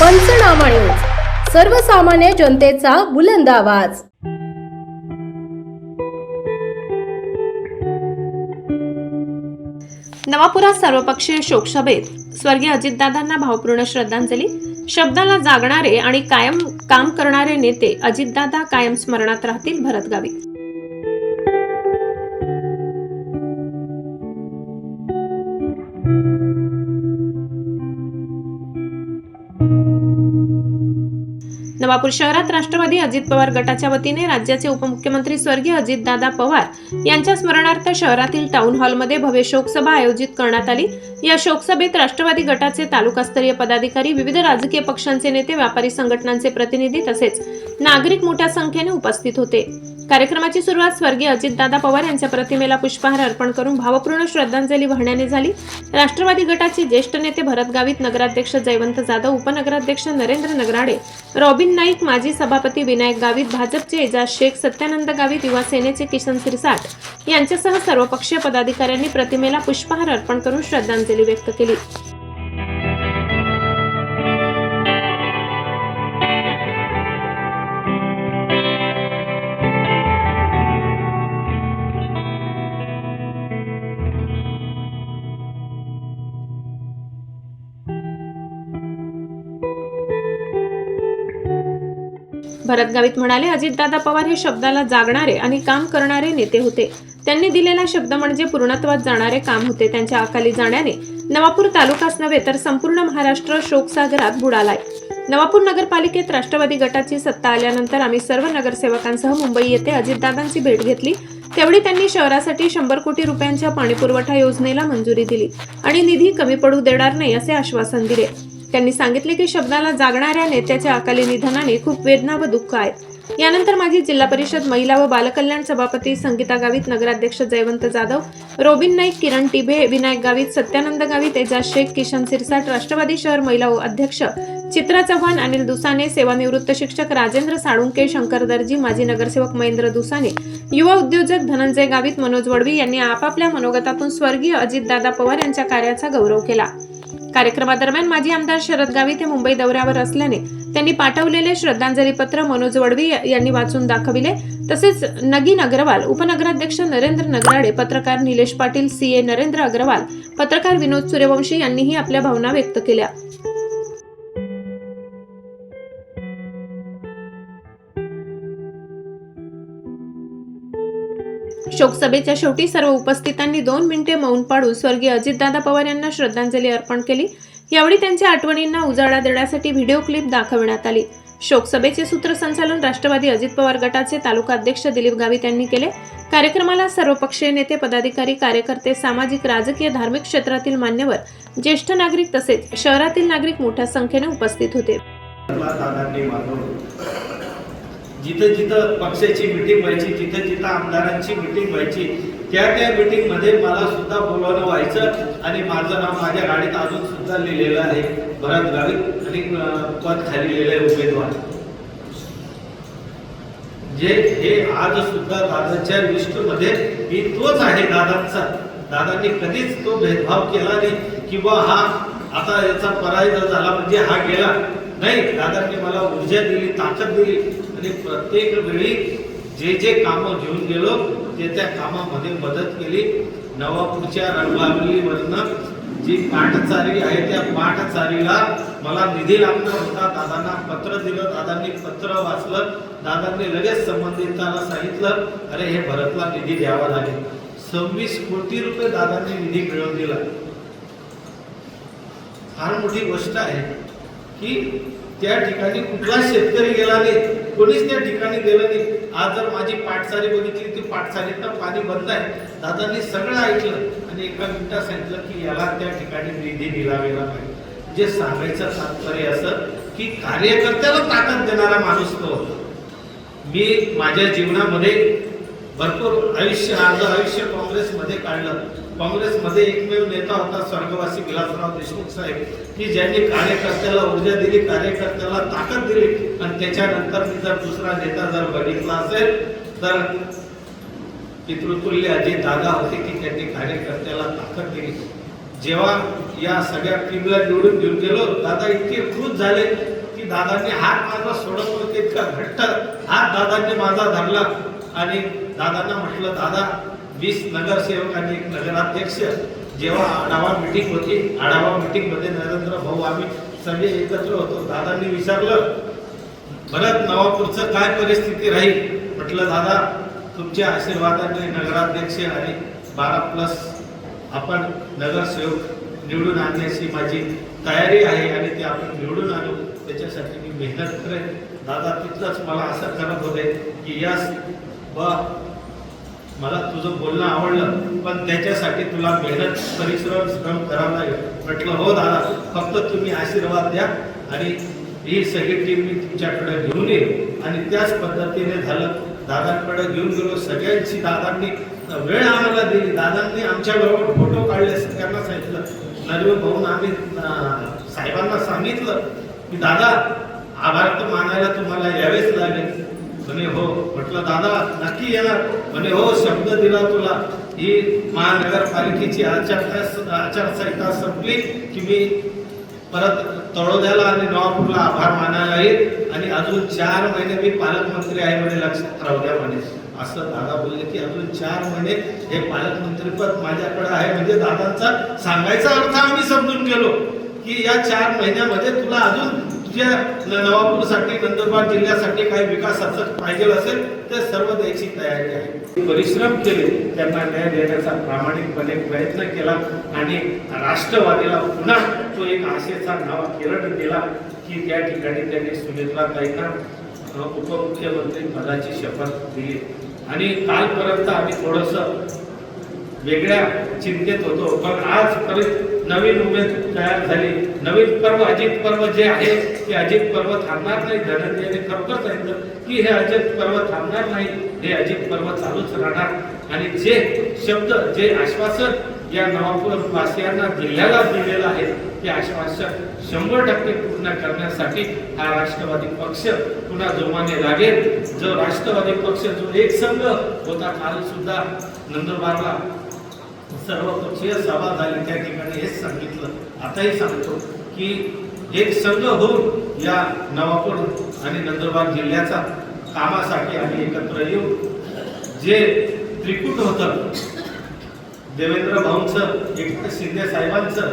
पंचनामा न्यूज. सर्वसामान्य जनतेचा बुलंद आवाज. नवापुरात सर्वपक्षीय शोकसभेत स्वर्गीय अजितदादांना भावपूर्ण श्रद्धांजली. शब्दाला जागणारे आणि कायम काम करणारे नेते अजितदादा कायम स्मरणात राहतील भरतगावी. नवापूर शहरात राष्ट्रवादी अजित पवार गटाच्या वतीने राज्याचे उपमुख्यमंत्री स्वर्गीय अजितदादा पवार यांच्या स्मरणार्थ शहरातील टाऊन हॉलमध्ये भव्य शोकसभा आयोजित करण्यात आली. या शोकसभेत राष्ट्रवादी गटाचे तालुकास्तरीय पदाधिकारी विविध राजकीय पक्षांचे नेते व्यापारी संघटनांचे प्रतिनिधी तसेच नागरिक मोठ्या संख्येने उपस्थित होते. कार्यक्रमाची सुरुवात स्वर्गीय अजितदादा पवार यांच्या प्रतिमेला पुष्पहार अर्पण करून भावपूर्ण श्रद्धांजली वाहण्याने झाली. राष्ट्रवादी गटाचे ज्येष्ठ नेते भरत गावित नगराध्यक्ष जयवंत जाधव उपनगराध्यक्ष नरेंद्र नगराडे रॉबिन नाईक माजी सभापती विनायक गावित भाजपचे एजाज शेख सत्यानंद गावित युवा सेनेचे किशन सिरसाट यांच्यासह सर्वपक्षीय पदाधिकाऱ्यांनी प्रतिमेला पुष्पहार अर्पण करून श्रद्धांजली व्यक्त केली. भरत गावित म्हणाले अजितदादा पवार हे शब्दाला जागणारे आणि काम करणारे नेते होते. त्यांनी दिलेला शब्द म्हणजे पूर्णत्वात जाणारे काम होते. त्यांच्या अकाली जाण्याने नवापूर तालुकाच नव्हे तर संपूर्ण महाराष्ट्र शोकसागरात बुडालाय. नवापूर नगरपालिकेत राष्ट्रवादी गटाची सत्ता आल्यानंतर आम्ही सर्व नगरसेवकांसह मुंबई येथे अजितदादांची भेट घेतली. तेवढी त्यांनी शहरासाठी शंभर कोटी रुपयांच्या पाणीपुरवठा योजनेला मंजुरी दिली आणि निधी कमी पडू देणार नाही असे आश्वासन दिले. त्यांनी सांगितले की शब्दाला जागणाऱ्या नेत्याच्या अकाली निधनाने खूप वेदना व दुःख आहेत यानंतर माझी जिल्हा परिषद महिला व बालकल्याण सभापती संगीता गावित नगराध्यक्ष जयवंत जाधव रोबिन नाईक किरण टिभे विनायक गावित सत्यानंद गावित एजाज शेख किशन सिरसाट राष्ट्रवादी शहर महिला अध्यक्ष चित्रा चव्हाण अनिल दुसाने सेवानिवृत्त शिक्षक राजेंद्र साळुंके शंकर दर्जी माजी नगरसेवक महेंद्र दुसाने युवा उद्योजक धनंजय गावित मनोज वडवी यांनी आपापल्या मनोगतातून स्वर्गीय अजितदादा पवार यांच्या कार्याचा गौरव केला. कार्यक्रमादरम्यान माजी आमदार शरद गावित हे मुंबई दौऱ्यावर असल्याने त्यांनी पाठवलेले श्रद्धांजली पत्र मनोज वडवी यांनी वाचून दाखविले. तसेच नगीन अग्रवाल उपनगराध्यक्ष नरेंद्र नगराडे पत्रकार निलेश पाटील सी ए नरेंद्र अग्रवाल पत्रकार विनोद सूर्यवंशी यांनीही आपल्या भावना व्यक्त केल्या. शोकसभेच्या शेवटी सर्व उपस्थितांनी दोन मिनिटे मौन पाडून स्वर्गीय अजितदादा पवार यांना श्रद्धांजली अर्पण केली. यावेळी त्यांच्या आठवणींना उजाळा देण्यासाठी व्हिडिओ क्लिप दाखवण्यात आली. शोकसभेचे सूत्रसंचालन राष्ट्रवादी अजित पवार गटाचे तालुका अध्यक्ष दिलीप गावित यांनी केले. कार्यक्रमाला सर्वपक्षीय नेते पदाधिकारी कार्यकर्ते सामाजिक राजकीय धार्मिक क्षेत्रातील मान्यवर ज्येष्ठ नागरिक तसेच शहरातील नागरिक मोठ्या संख्येने उपस्थित होते. जिथं जिथं पक्षाची मिटिंग व्हायची जिथं जिथं आमदारांची मिटिंग व्हायची त्या त्या मीटिंगमध्ये मला सुद्धा बोलवणं व्हायचं आणि माझं नाव माझ्या गाडीत अजून सुद्धा लिहिलेलं आहे. भरत गावित आणि पद खाली लिहिलेलं उमेदवार. जे हे आज सुद्धा दादाच्या लिस्टमध्ये मी तोच आहे दादांचा. दादांनी कधीच तो भेदभाव केला नाही किंवा हा आता याचा पराजय झाला म्हणजे हा गेला. नाही दादांनी मला ऊर्जा दिली ताकद दिली. आणि प्रत्येक वेळी जे जे कामं घेऊन गेलो ते त्या कामामध्ये मदत केली. नवापूरच्या रंगलावलीवरनं जी पाठचारी आहे त्या पाठचारीला मला निधी लागणार होता. दादांना पत्र दिलं दादांनी पत्र वाचलं दादांनी लगेच संबंधितांना सांगितलं अरे हे भरतला निधी द्यावा लागेल. सव्वीस कोटी रुपये दादांनी निधी मिळवून दिला. फार मोठी गोष्ट आहे की त्या ठिकाणी कुठला शेतकरी गेला नाही. कोणीच त्या ठिकाणी गेलं नाही आज जर माझी पाठसारी बघितली ती पाटसारीतनं पाणी बंद आहे. दादांनी सगळं ऐकलं आणि एका मिनिटात सांगितलं की याला त्या ठिकाणी निधी दिला गेला पाहिजे जे सांगायचं तात्पर्य असं की कार्यकर्त्याला ताकद देणारा माणूस तो होता. मी माझ्या जीवनामध्ये भरपूर आयुष्य अर्ध आयुष्य काँग्रेसमध्ये काढलं. काँग्रेसमध्ये एकमेव नेता होता स्वर्गवासी विलासराव देशमुख साहेब की ज्यांनी कार्यकर्त्याला ऊर्जा दिली कार्यकर्त्याला ताकद दिली आणि त्याच्यानंतर मी जर दुसरा नेता जर बघितला असेल तर पितृतुल्य जे दादा होते की त्यांनी कार्यकर्त्याला ताकद दिली. जेव्हा या सगळ्या टीमला निवडून घेऊन गेलो दादा इतके खुश झाले की दादांनी हात माझा सोडत होते इतका घट्ट हात दादांनी माझा धरला. आणि दादांना म्हटलं दादा वीस नगरसेवक आणि एक नगराध्यक्ष जेव्हा आढावा मिटिंग होती आढावा मिटिंगमध्ये नरेंद्र भाऊ आम्ही सगळे एकत्र होतो. दादांनी विचारलं भरत नवापूरचं काय परिस्थिती राहील? म्हटलं दादा तुमच्या आशीर्वादाने नगराध्यक्ष आणि बारा प्लस आपण नगरसेवक निवडून आणण्याची माझी तयारी आहे आणि ते आपण निवडून आणू. त्याच्यासाठी मी मेहनत करेन. दादा तिथलंच मला असं करत होते की यस ब मला तुझं बोलणं आवडलं पण त्याच्यासाठी तुला मेहनत परिश्रम श्रम करावा लागेल. म्हटलं हो दादा फक्त तुम्ही आशीर्वाद द्या आणि ही सगळी टीम मी तुमच्याकडे घेऊन येईल. आणि त्याच पद्धतीने झालं. दादांकडे घेऊन गेलो. सगळ्यांची दादांनी वेळ आम्हाला दिली. दादांनी आमच्याबरोबर फोटो काढले. सगळ्यांना सांगितलं. नरवे भाऊन आम्ही साहेबांना सांगितलं की दादा आभार तर मानायला तुम्हाला यावे म्हणे हो. म्हटलं दादा नक्की येणार. म्हणे हो शब्द दिला तुला. ही महानगरपालिकेची आचार आचारसंहिता संपली की मी परत तळोद्याला आणि नवापूरला आभार मानायला येईल आणि अजून चार महिने मी पालकमंत्री आहे म्हणे लक्षात राहू द्या म्हणे. असं दादा बोलले की अजून चार महिने हे पालकमंत्रीपद माझ्याकडे आहे. म्हणजे दादांचा सांगायचा अर्थ आम्ही समजून गेलो की या चार महिन्यामध्ये तुला अजून ज्या नवापूरसाठी नंदुरबार जिल्ह्यासाठी काही विकासाचं पाहिजे असेल ते सर्व द्यायची तयारी आहे. परिश्रम केले त्यांना न्याय देण्याचा प्रामाणिकपणे प्रयत्न केला आणि राष्ट्रवादीला पुन्हा तो एक आशेचा नावा किरण दिला की त्या ठिकाणी त्यांनी सुमित्राताईंना अ, उपमुख्यमंत्री पदाची शपथ दिली. आणि कालपर्यंत आम्ही थोडंसं वेगळ्या चिंतेत होतो. पण आज परत नवीन उमेद तयार झाली. नवीन पर्व अजित पर्व जे आहे ते अजित पर्व थांबणार नाही. धनंजयने खरोखर सांगितलं की हे अजित पर्व थांबणार नाही. हे अजित पर्व चालूच राहणार. आणि जे शब्द जे आश्वासन या नवापूर वासियांना जिल्ह्याला दिलेलं आहे ते आश्वासन शंभर टक्के पूर्ण करण्यासाठी हा राष्ट्रवादी पक्ष पुन्हा जोमाने लागेल. जो राष्ट्रवादी पक्ष जो एक संघ होता काल सुद्धा नंदुरबारला सर्वपक्षीय सभा झाली त्या ठिकाणी हेच सांगितलं. आताही सांगतो की एक संघ होऊन या नवापूर आणि नंदुरबार जिल्ह्याचा कामासाठी आम्ही एकत्र येऊ जे त्रिकूट होतं देवेंद्र भाऊंचं एकनाथ शिंदे साहेबांचं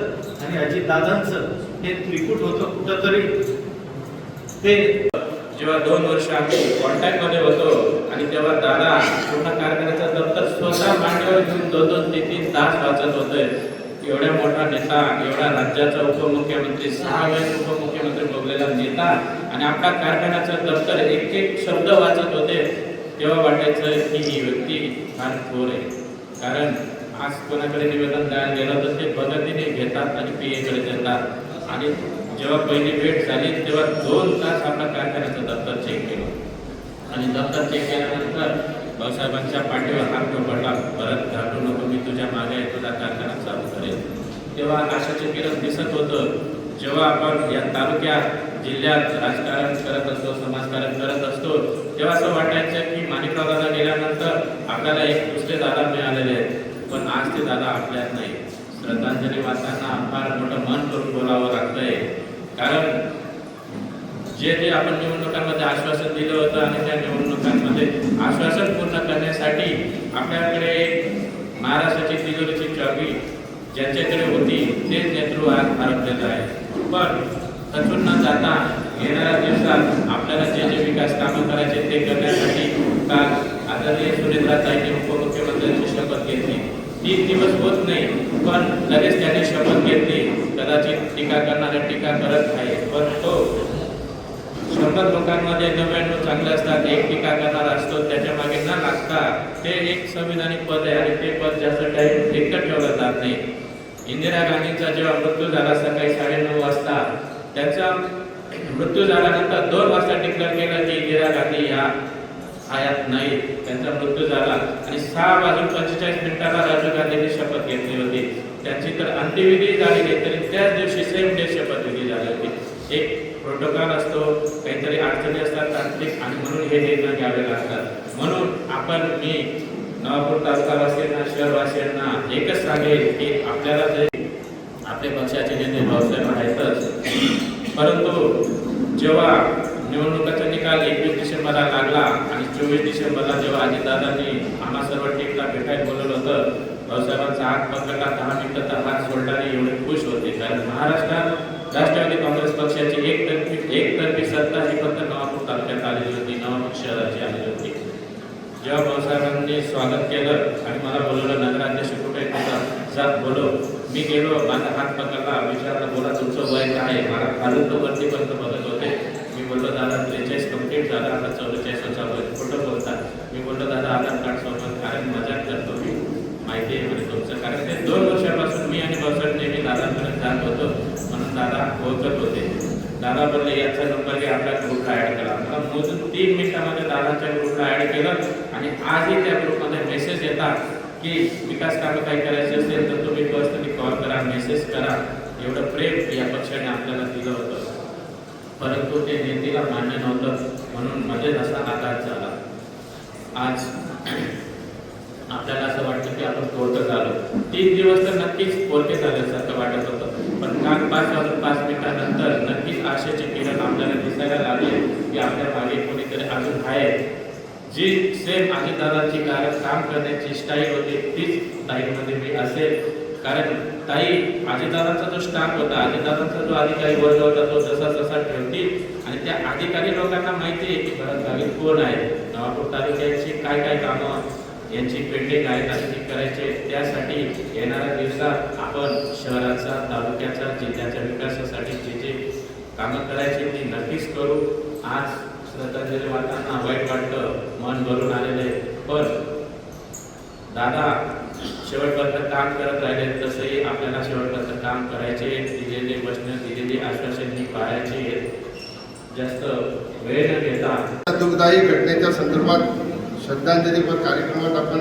आणि अजितदादांचं हे त्रिकूट होतं कुठंतरी ते जेव्हा दोन वर्ष आम्ही कॉन्टॅक्टमध्ये होतो आणि तेव्हा दादा पूर्ण कारखान्याचं दप्तर स्वतः मांडीवर घेऊन दोन दोन तीन तीन तास वाचत होते. एवढ्या मोठा नेता एवढा राज्याचा उपमुख्यमंत्री सहा वेळेस उपमुख्यमंत्री भोगलेला नेता आणि आपला कारखान्याचं दप्तर एक एक शब्द वाचत होते. तेव्हा वाटायचं की ही व्यक्ती फार थोर आहे. कारण आज कोणाकडे निवेदन द्यायला गेलं तर ते पद्धतीने घेतात आणि पीएकडे देतात. आणि जेव्हा पहिली भेट झाली तेव्हा दोन तास आपण काय करायचं दप्तर चेक केलं. आणि दप्तर चेक केल्यानंतर भाऊसाहेबांच्या पाठीवर हात पडला. परत घालू नको मी तुझ्या मागे तुझा कारखाना चालू करेल तेव्हा आशाचे किरण दिसत होतं. जेव्हा आपण या तालुक्यात जिल्ह्यात राजकारण करत असतो समाजकारण करत असतो तेव्हा असं वाटायचं की माणिकराव दादा गेल्यानंतर आपल्याला एक दुसरे दादा मिळालेले आहेत. पण आज ते दादा आपल्यात नाही. श्रद्धांजली वाचताना फार मोठं मन करून बोलावं लागतंय. कारण जे जे आपण निवडणुकांमध्ये आश्वासन दिलं होतं आणि त्या निवडणुकांमध्ये आश्वासन पूर्ण करण्यासाठी आपल्याकडे एक महाराष्ट्राची तिजोरीची चावी ज्यांच्याकडे होती तेच नेतृत्व आज हरपलेलं आहे. पण खचून न जाता येणाऱ्या दिवसात आपल्याला जे जे विकास कामं करायचे ते करण्यासाठी काल आदरणीय सुरेंद्रताईंनी उपमुख्यमंत्र्यांची शपथ घेतली? तीन दिवस होत नाही पण लगेच त्यांनी शपथ घेतली. कदाचित टीका करणारे टीका करत आहे पण तो शंभर लोकांमध्ये नव्याण्णव चांगले असतात एक टीका करणारा असतो त्याच्यामागे न लागता ते एक संविधानिक पद आहे आणि ते पद जास्त काही रिक्त ठेवलं जात नाही. इंदिरा गांधींचा जेव्हा मृत्यू झाला सकाळी साडेनऊ वाजता त्यांचा मृत्यू झाल्यानंतर दोन वाजता डिक्लेअर केलं की इंदिरा गांधी या आयात नाही. त्यांचा मृत्यू झाला आणि सहा वाजून पंचेचाळीस मिनिटाला राजीव गांधींनी शपथ घेतली होती. त्यांची तर अंत्यविधी झाली नाही तरी त्याच दिवशी सेम डे शपथविधी झाली होती. एक प्रोटोकॉल असतो काहीतरी अडचणी असतात तांत्रिक आणि म्हणून हे निर्णय घ्यावे लागतात. म्हणून आपण मी नवापूर तालुकावासियांना शहरवासियांना एकच सांगेल की आपल्याला जे आपले पक्षाचे नेते भाऊसाहेब आहेतच परंतु जेव्हा निवडणुकाचा निकाल एकवीस डिसेंबरला लागला आणि चोवीस डिसेंबरला जेव्हा अजितदादांनी आम्हा सर्व टीमला भेटायला बोलवलं होतं भाऊसाहेबांचा हात पकडला दहा मिनिटं तर हात सोडल्याने एवढे खुश होते. कारण महाराष्ट्रात राष्ट्रवादी काँग्रेस पक्षाची एकतर्फी एकतर्फी सत्ता ही फक्त नवापूर तालुक्यात आलेली होती नवापूर शहराची आलेली होती. जेव्हा भाऊसाहेबांनी स्वागत केलं आणि मला बोलवलं नगराध्यक्ष कुठे आहे जात बोलो. मी गेलो माझा हात पकडला विचारला बोला तुमचं वय काय आहे? मला खालून तो वरतीपर्यंत बघत होते. मी बोललो दादा त्रेचाळीस कंप्लीट झाला आता चौवेचाळीस वर्षा वय कुठं बोलतात मी बोललो दादा आधार कार्ड सोबत कारण मजाक करतो मी माहिती आहे म्हणजे तुमचं कारण ते दोन वर्षापासून मी आणि भाऊसाहेब नेहमी दादापर्यंत जात होतो बोलत होते. दादा बोलले याचा नंबर घे आपल्या ग्रुपला ऍड करा. मला मोजून तीन मिनिटामध्ये दादाच्या ग्रुपला ऍड केलं आणि आजही त्या ग्रुपमध्ये मेसेज येतात की विकास कामं काही करायचे असेल तर तुम्ही पर्सनली कॉल करा मेसेज करा. एवढं प्रेम या पक्षाने आपल्याला दिलं होतं. परंतु ते नेतेला मान्य नव्हतं. म्हणून मध्ये असा आघात झाला. आज आपल्याला असं वाटतं की आपण पोरकं झालो तीन दिवस तर नक्कीच पोरके झाल्यासारखं वाटत होतं. पण पाच वाजून पाच मिनिटानंतर नक्कीच आशेचे किरण आपल्याला दिसायला लागले की आपल्या मागे कोणीतरी अजून आहे. जी सेम दादाची कारण काम करण्याची स्टाईल होती तीच ताईमध्ये मी असेल. कारण ताई अजितदादांचा जो स्टाफ होता अजितदादांचा जो अधिकारी वर्ग होता तो जसा तसा ठेवतील आणि त्या अधिकारी लोकांना माहिती आहे की भरत गावी कोण आहे नवापूर तालुक्याची काय काय कामं यांची पेंडिंग आहेत आणि ती करायचे. त्यासाठी येणाऱ्या दिवसात आपण शहराचा तालुक्याचा जिल्ह्याच्या विकासासाठी जे जे कामं करायची ती नक्कीच करू. आज श्रद्धांजली वाटताना वाईट वाटतं मन भरून आलेले पण दादा शेवटपर्यंत काम करत राहिले तसंही आपल्याला शेवटपर्यंत काम करायचे दिलेले वचन दिलेली आश्वासन ही पाळायची जास्त वेळ न घेता या दुःखदायी घटनेच्या संदर्भात श्रद्धांजलीपर कार्यक्रमात आपण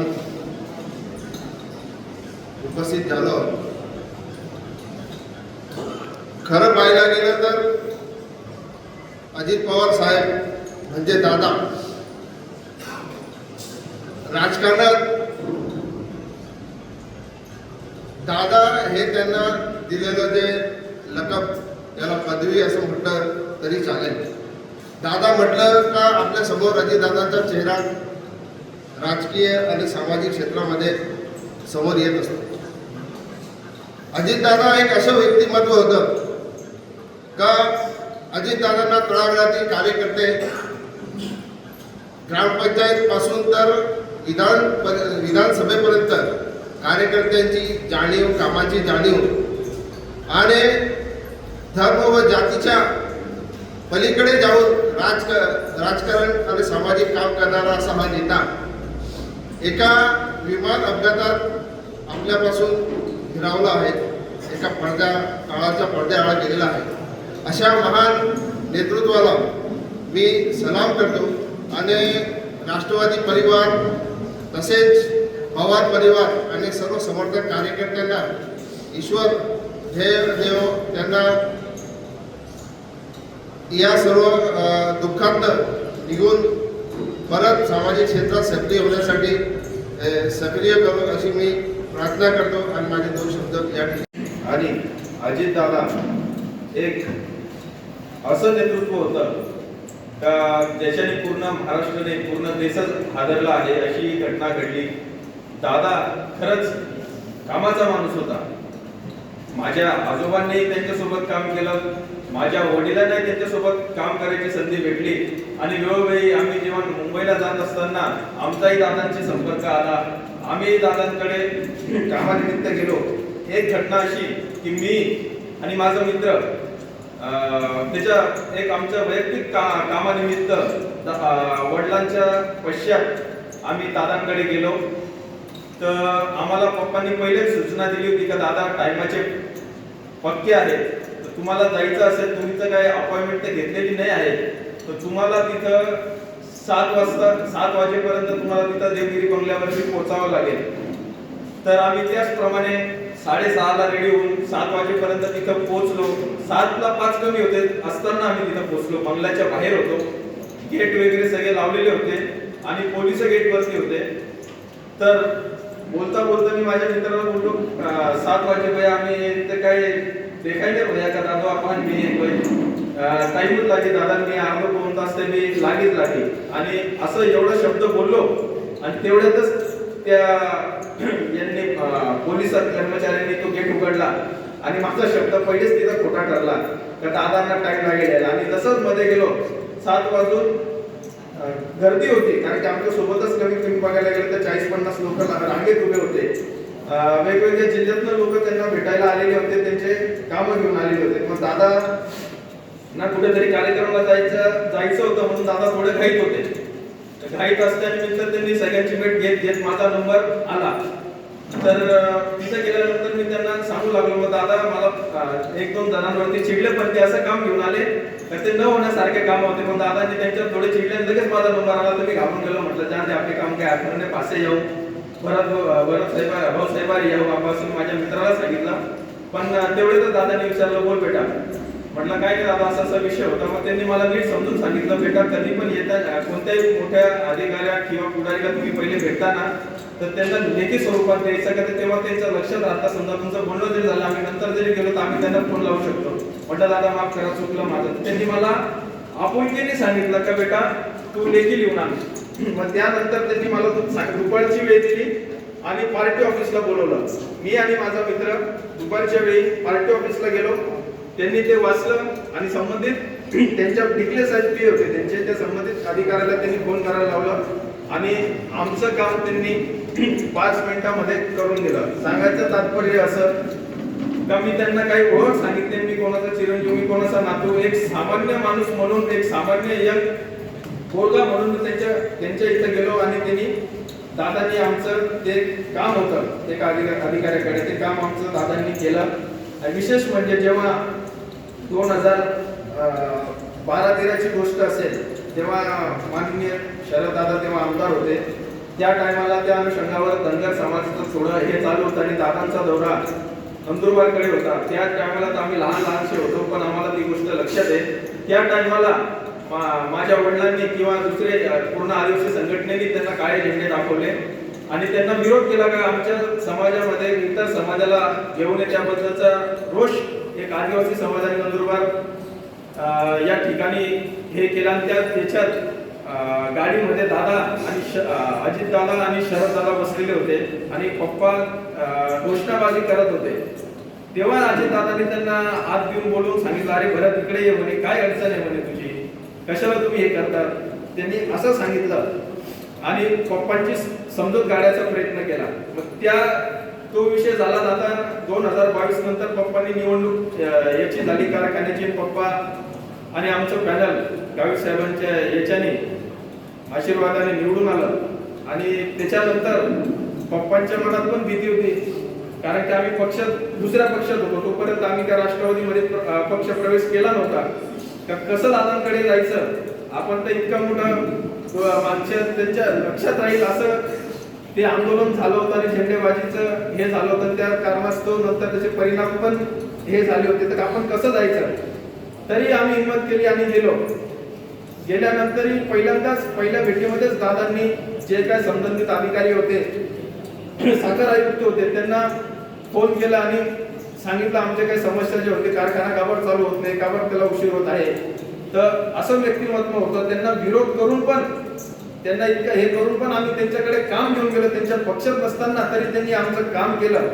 उपस्थित झालो. खरं पाहायला गेलं तर अजित पवार साहेब म्हणजे दादा. राजकारणात दादा हे त्यांना दिलेलं जे लकब याला पदवी असं म्हटलं तरी चालेल. दादा म्हटलं का आपल्यासमोर अजितदादांचा चेहरा राजकीय आणि सामाजिक क्षेत्रामध्ये समोर येत असतो. अजितदादा एक असं व्यक्तिमत्व होतं का अजितदादांना तळागाळातील कार्यकर्ते ग्रामपंचायत पासून तर विधान विधानसभेपर्यंत कार्यकर्त्यांची जाणीव कामाची जाणीव आणि धर्म व जातीच्या पलीकडे जाऊन राजक राजकारण आणि सामाजिक काम करणारा असा हा नेता एका विमान अपघातात आपल्यापासून हिरावला आहे. एका पडद्या काळाच्या पडद्याआळा गेलेला आहे. अशा महान नेतृत्वाला मी सलाम करतो आणि राष्ट्रवादी परिवार तसेच पवार परिवार आणि सर्व समर्थक कार्यकर्त्यांना ईश्वर हे देव त्यांना या सर्व दुःखांत निघून परत सामाजिक क्षेत्रात सक्रिय होण्यासाठी सक्रिय करू अशी मी प्रार्थना करतो आणि माझे दोन शब्द या ठिकाणी. आणि अजितदादा एक असं नेतृत्व होतं का ज्याच्याने पूर्ण महाराष्ट्राने पूर्ण देशच हादरला आहे अशी घटना घडली? दादा खरंच कामाचा माणूस होता. माझ्या आजोबांनी त्यांच्यासोबत काम केलं. माझ्या वडिलांनाही त्यांच्यासोबत काम करायची संधी भेटली. आणि वेळोवेळी आम्ही जेव्हा मुंबईला जात असताना आमचाही दादांशी संपर्क आला. आम्ही दादांकडे कामानिमित्त गेलो. एक घटना अशी की मी आणि माझा मित्र त्याच्या एक आमच्या वैयक्तिक का कामानिमित्त वडिलांच्या पश्चात आम्ही दादांकडे गेलो. तर आम्हाला पप्पांनी पहिलेच सूचना दिली होती का दादा टायमाचे पक्के आहेत. तुम्हाला जायचं असेल तुम्ही तर काही अपॉइंटमेंट तर घेतलेली नाही आहे. तर तुम्हाला तिथं सात वाजता सात वाजेपर्यंत तुम्हाला तिथं देवगिरी बंगल्यावरती पोहोचावं लागेल. तर आम्ही त्याचप्रमाणे साडेसहाला रेडी होऊन सात वाजेपर्यंत तिथं पोहोचलो. सातला पाच कमी होते असताना आम्ही तिथं पोहोचलो. बंगल्याच्या बाहेर होतो. गेट वगैरे सगळे लावलेले होते आणि पोलीस गेटवरती होते. तर बोलता बोलता मी माझ्या मित्राला बोललो सात वाजे आम्ही ते काय देखायले भैया का आपण मी येतोय टाईमच लागे दादा मी अर्धा तास ते मी लागेच लागे. आणि असं एवढं शब्द बोललो आणि तेवढ्यातच त्या यांनी पोलीस कर्मचाऱ्यांनी तो गेट उघडला. आणि माझा शब्द पहिलेच तिथं खोटा ठरला का दादांना टाईम लागेल. आणि तसंच मध्ये गेलो सात वाजून गर्दी होती. कारण की आमच्या सोबतच कमीत कमी बघायला गेलं तर चाळीस पन्नास लोक रांगेत उभे होते. वेगवेगळ्या जिल्ह्यातनं लोक त्यांना भेटायला आलेले होते त्यांचे कामं घेऊन आलेले होते. मग दादा ना कुठेतरी कार्यक्रमाला जायचं जायचं होतं म्हणून दादा थोडे घाईत होते. घाईत असल्यानिमित्त त्यांनी सगळ्यांची भेट घेत घेत माझा नंबर आला. तर तिथं गेल्यानंतर मी त्यांना सांगू लागलो मग दादा मला एक दोन जणांवरती चिडले पण ते असं काम घेऊन आले. तर ते न होण्यासारखे काम होते. पण दादांनी त्यांच्यावर थोडे चिडले लगेच माझा नंबर आला तर मी घाबरून गेलो. म्हटलं जाते आपले काम काय आठवण पासे येऊ. भरत भरत साहेब भाऊ साहेबारी या बाबा असं माझ्या मित्राला सांगितलं. पण तेवढे तेवढेच दादाने विचारलं बोल बेटा. म्हटलं काय काय दादा असा असा विषय होता. मग त्यांनी मला नीट समजून सांगितलं बेटा कधी पण येता कोणत्याही मोठ्या अधिकाऱ्या किंवा पुढारीला तुम्ही पहिले भेटताना तर त्यांना लेखी स्वरूपात द्यायचं का? तेव्हा त्यांचं लक्षात राहता समजा तुमचं बोलणं जरी झालं आम्ही नंतर जरी गेलो तर आम्ही त्यांना फोन लावू शकतो. म्हटलं दादा माफ करा चुकलं माझं. त्यांनी मला आपुलकीने सांगितलं का बेटा तू लेखी लिहून आण. मग त्यानंतर त्यांनी मला दुपारची वेळ दिली आणि पार्टी ऑफिसला बोलवलं. मी आणि माझा मित्र दुपारच्या वेळी पार्टी ऑफिसला गेलो. त्यांनी ते वाचलं आणि संबंधित त्यांच्या डिक्ले साहेब पी होते. त्यांचे त्या संबंधित अधिकाऱ्याला त्यांनी फोन करायला लावलं आणि आमचं काम त्यांनी पाच मिनिटामध्ये करून दिलं. सांगायचं तात्पर्य असं का मी त्यांना काही ओळख सांगितले मी कोणाचा चिरंजीव मी कोणाचा नातू एक सामान्य माणूस म्हणून एक सामान्य यंग पोरगा म्हणून मी त्यांच्या त्यांच्या इथं गेलो आणि त्यांनी दादांनी आमचं ते काम होतं एका अधिका अधिकाऱ्याकडे ते काम आमचं दादांनी केलं. आणि विशेष म्हणजे जेव्हा दोन हजार बारा तेराची गोष्ट असेल तेव्हा माननीय शरद दादा तेव्हा आमदार होते. त्या टायमाला त्या अनुषंगावर धनगर समाजाचं थोडं हे चालू होतं आणि दादांचा दौरा नंदुरबारकडे होता. त्या टायमाला तर आम्ही लहान लहानसे होतो पण आम्हाला ती गोष्ट लक्षात आहे. त्या टायमाला माझ्या वडिलांनी किंवा दुसरे पूर्ण आदिवासी संघटनेने त्यांना काळे झेंडे दाखवले. आणि त्यांना विरोध केला का आमच्या समाजामध्ये इतर समाजाला घेऊन ये त्याबद्दलचा रोष एक आदिवासी समाजाने नंदुरबार या ठिकाणी हे केला. आणि त्या त्याच्यात गाडीमध्ये दादा आणि अजित दादा आणि शरद दादा बसलेले होते आणि पप्पा घोषणाबाजी करत होते. तेव्हा अजित दादाने त्यांना हात घेऊन बोलवून सांगितलं अरे भरत इकडे ये म्हणे. काय अडचण आहे म्हणे तुझी? कशाला तुम्ही हे करतात त्यांनी असं सांगितलं. आणि पप्पांची समजूत गाड्याचा प्रयत्न केला. मग त्या तो विषय झाला आता दोन हजार बावीस नंतर पप्पांनी निवडणूक याची झाली कारखान्याचे. पप्पा आणि आमचं पॅनल गावी साहेबांच्या याच्याने आशीर्वादाने निवडून आलं. आणि त्याच्यानंतर पप्पांच्या मनात पण भीती होती. कारण की आम्ही पक्षात दुसऱ्या पक्षात होतो. तोपर्यंत आम्ही त्या राष्ट्रवादीमध्ये पक्ष प्रवेश केला नव्हता. का कसं दादांकडे जायचं? आपण तर इतका मोठा माणसं त्यांच्या लक्षात राहील असं ते आंदोलन झालं होतं आणि झेंडेबाजीचं हे झालं होतं. त्या कारणास्तव नंतर त्याचे परिणाम पण हे झाले होते. तर आपण कसं जायचं? तरी आम्ही हिंमत केली आणि गेलो. गेल्यानंतरही पहिल्यांदाच पहिल्या भेटीमध्येच दादांनी जे काय संबंधित अधिकारी होते साखर आयुक्त होते त्यांना फोन केला आणि सांगितलं आमच्या काही समस्या जे होते कारखाना काबर चालू होत नाही काबर त्याला उशीर होत आहे? तर असं व्यक्तिमत्व होतं त्यांना विरोध करून पण त्यांना इतकं हे करून पण आम्ही त्यांच्याकडे काम घेऊन गेलो त्यांच्या पक्षात नसताना तरी त्यांनी आमचं काम केलं.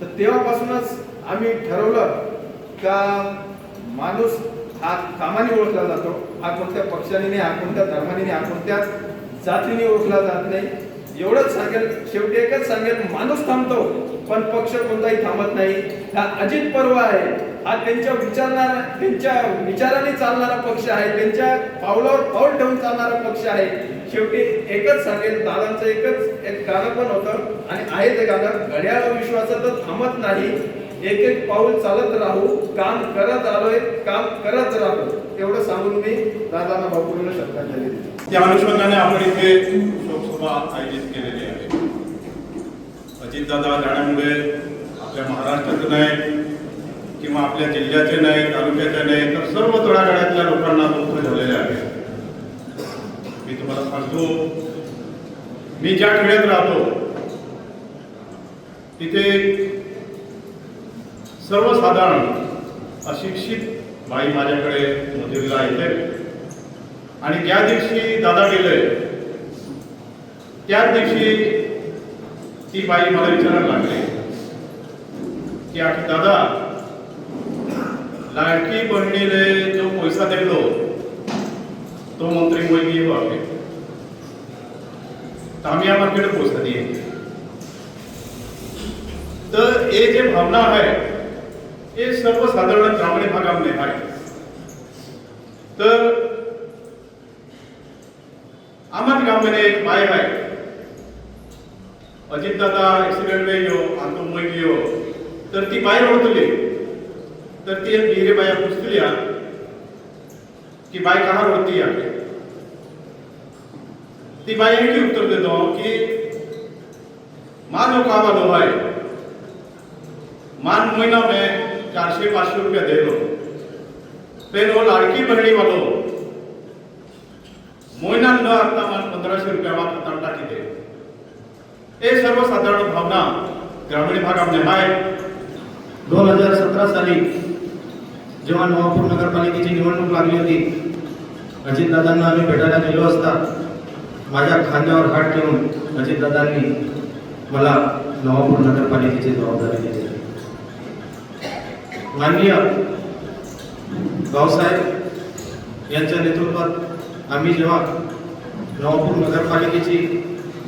तर तेव्हापासूनच आम्ही ठरवलं का माणूस हा कामाने ओळखला जातो हा कोणत्या पक्षाने नाही हा कोणत्या धर्माने नाही हा कोणत्या जातीने ओळखला जात नाही. एवढंच सांगेल शेवटी एकच सांगेल माणूस थांबतो पण पक्ष कोणताही थांबत नाही. हा अजित पर्व आहे. हा त्यांच्या विचारणारा त्यांच्या विचाराने चालणारा पक्ष आहे. त्यांच्या पावलावर पाऊल ठेवून चालणारा पक्ष आहे. शेवटी एकच सांगेल दादांचं एकच एक गाणं पण होतं. आणि आहे ते गाणं. घड्याळ विश्वासात थांबत नाही. एक एक पाऊल चालत राहू. काम करत आलोय. काम करत राहू. एवढं सांगून मी दादांना भावपूर्ण श्रद्धांजली देतो. त्या अनुषंगाने आपण इथे शोकसभा आयोजित केलेली आहे. अजितदादा जाण्यामुळे आपल्या महाराष्ट्राचं नाही किंवा आपल्या जिल्ह्याचे नाही तालुक्याचे नाही तर सर्व तळागाळातल्या लोकांना दुःख झालेले आहे. मी तुम्हाला सांगतो मी ज्या खेड्यात राहतो तिथे सर्वसाधारण अशिक्षित बाई माझ्याकडे मजुरीला येते. आणि ज्या दिवशी दादा गेले त्याच दिवशी ती बाई मला विचारायला लागली. की आखी दादा लाडकी बहिणीले जो पैसा दिलो तो मंत्री मुलगी येऊ आपले तर आम्ही आम्हाला पैसा दिए तर हे जे भावना आहे हे सर्वसाधारण ग्रामीण भागामध्ये आहे. तर आम्हाला गावामध्ये एक बाय आहे. अजितदादा ॲक्सिडेंट वेळ येऊ आमको मुलगी येऊ तर ती बाहेर ओढतली तर ती एक बिरे बाया पुसतली की बाय कहा रोती या ती बाई एक उत्तर देतो की मान जो काम आलो बाय मान महीना में चारशे पाचशे रुपया दे दो फिर वो लाडकी बहनी वालो. महिना न आता मान पंधराशे रुपया मान आता टाकी दे. हे सर्वसाधारण भावना ग्रामीण भागामध्ये आहे दोन हजार सतरा साली जेव्हा नवापूर नगरपालिकेची निवडणूक लागली होती अजितदादांना आम्ही भेटायला गेलो असता माझ्या खांद्यावर हात ठेवून अजितदादांनी मला नवापूर नगरपालिकेची जबाबदारी दिली. माननीय भाऊसाहेब यांच्या नेतृत्वात आम्ही जेव्हा नवापूर नगरपालिकेची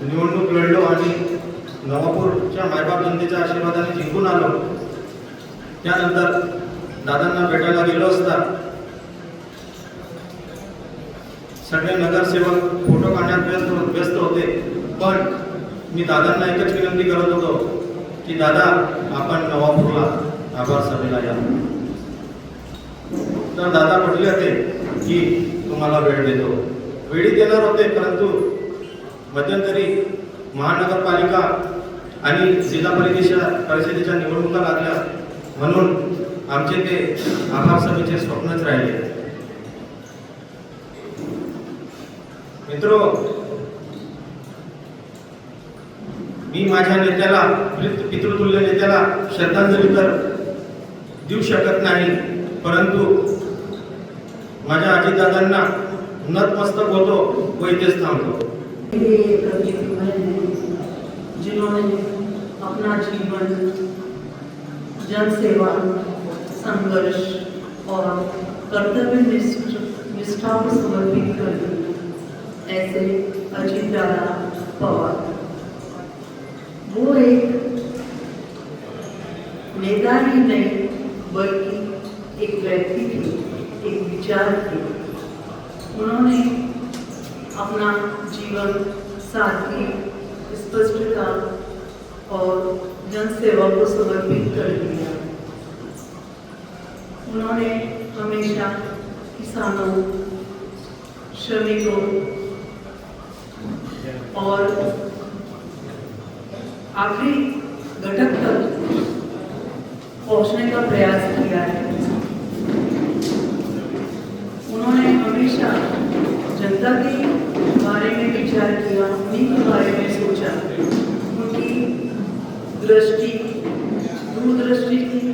निवडणूक लढलो आणि नवापूरच्या मायबाप जनतेच्या आशीर्वादाने जिंकून आलो त्यानंतर दादांना भेटायला गेलो असता सगळे नगरसेवक फोटो काढण्यात व्यस्त व्यस्त होते. पण मी दादांना एकच विनंती करत होतो की दादा आपण नवापूरला आभार सभेला या. तर दादा म्हटले होते की तुम्हाला वेळ देतो. वेळी देणार होते परंतु मध्यंतरी महानगरपालिका आणि जिल्हा परिषदेच्या परिषदेच्या निवडणुका लागल्या. म्हणून आमचे ते आभार सभेचे स्वप्नच राहिले. मित्रो मी माझ्या नेत्याला पितृतुल्य नेत्याला श्रद्धांजली तर देऊ शकत नाही परंतु माझ्या आजीदादांना नतमस्तक होतो व इथेच थांबतो जिन्होंने अपना जीवन जन सेवा संघर्ष और कर्तव्य निष्ठा को समर्पित कर दी। ऐसे अजीत दादा पवार। वो एक नेता ही नहीं, बल्कि एक व्यक्ति थे, एक विचार थे। उन्होंने अपना जीवन सादगी स्पष्टता और जनसेवा को समर्पित कर दिया। उन्होंने हमेशा किसानों, श्रमिकों और आखिरी घटक तक पहुँचने का प्रयास किया है। उन्होंने हमेशा जनता के बारे में विचार किया, उन्हीं के बारे में सोचा। दृष्टि दूरदृष्टि थी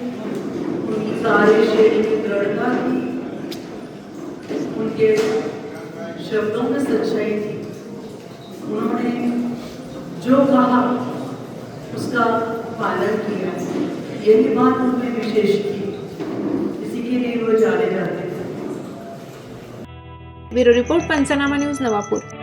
उनकी कार्यशैली दृढ़ता थी। उनके शब्दों में सच्चाई थी। उन्होंने जो कहा, उसका पालन किया। यही बात उनमें विशेष थी। इसी के लिए वो जाने जाते थे। Bureau report, Panchnama news Navapur.